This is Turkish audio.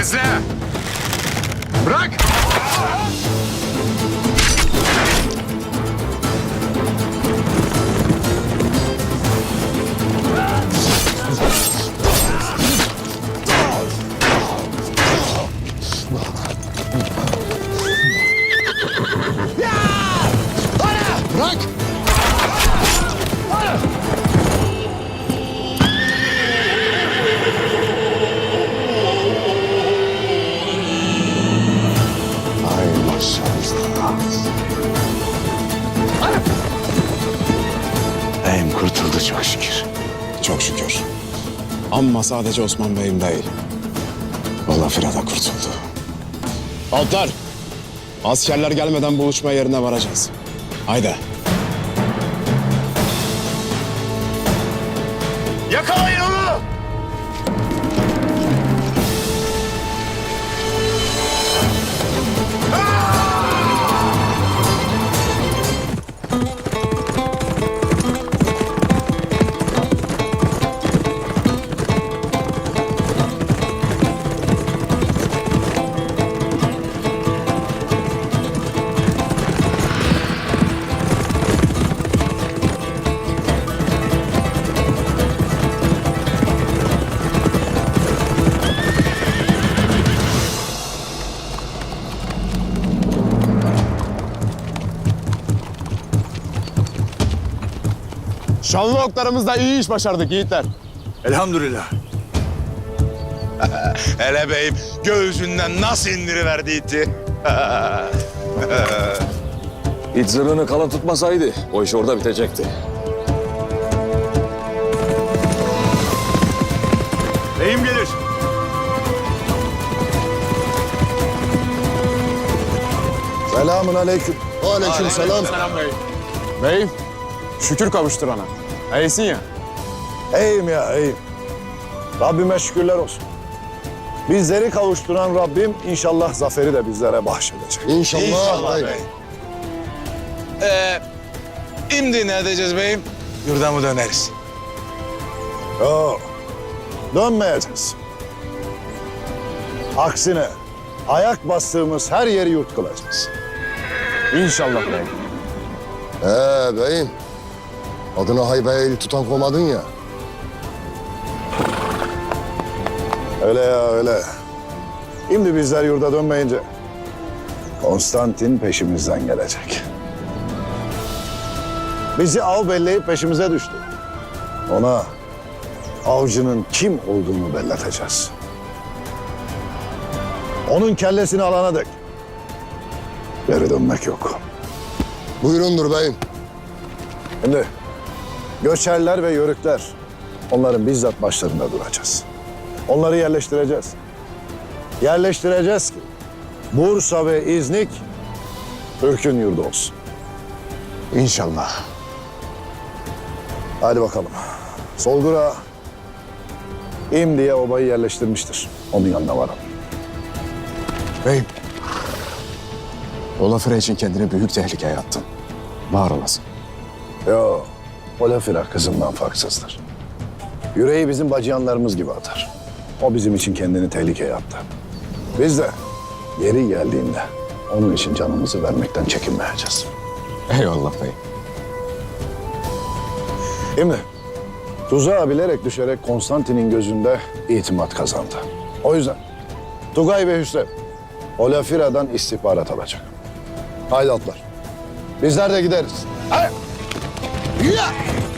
Gezle! Bırak! Bırak! Ay Beyim kurtuldu çok şükür. Çok şükür. Ama sadece Osman Bey'im değil. Balafira da kurtuldu. Altar! Askerler gelmeden buluşma yerine varacağız. Haydi. Yakalayın Şanlı oklarımızda iyi iş başardık yiğitler. Elhamdülillah. Hele beyim göğsünden nasıl indiriverdi iti. İt zırhını kalın tutmasaydı o iş orada bitecekti. Beyim gelir. Selamun aleyküm. Aleyküm selam. Beyim, şükür kavuşturana. İyisin ya. İyiyim ya iyiyim. Rabbime şükürler olsun. Bizleri kavuşturan Rabbim inşallah zaferi de bizlere bahşedecek. İnşallah. İnşallah beyim. bey. Ee, şimdi ne edeceğiz beyim? Yurda mı döneriz? Yok. Dönmeyeceğiz. Aksine ayak bastığımız her yeri yurt kılacağız. İnşallah beyim. Ee beyim. Adına haybeye el tutan komadın ya. Öyle ya öyle. Şimdi bizler yurda dönmeyince Konstantin peşimizden gelecek. Bizi av belleyip peşimize düştü. Ona avcının kim olduğunu belleteceğiz. Onun kellesini alana dek. Geri dönmek yok. Buyurundur beyim. Şimdi göçerler ve yörükler onların bizzat başlarında duracağız. Onları yerleştireceğiz. Yerleştireceğiz ki Bursa ve İznik Türk'ün yurdu olsun. İnşallah. Hadi bakalım. Solgura İmdi'ye obayı yerleştirmiştir. Onun yanına varalım. Beyim. Balafira için kendini büyük tehlikeye attın. Var olasın. Yo, o lafira kızımdan farksızdır. Yüreği bizim bacıyanlarımız gibi atar. O bizim için kendini tehlikeye attı. Biz de yeri geldiğinde onun için canımızı vermekten çekinmeyeceğiz. Eyvallah beyim. Değil mi? Tuzağa bilerek düşerek Konstantin'in gözünde itimat kazandı. O yüzden Tugay ve Hüsrev Olafira'dan istihbarat alacak. Haydi atlar. Bizler de gideriz. Hadi. 이.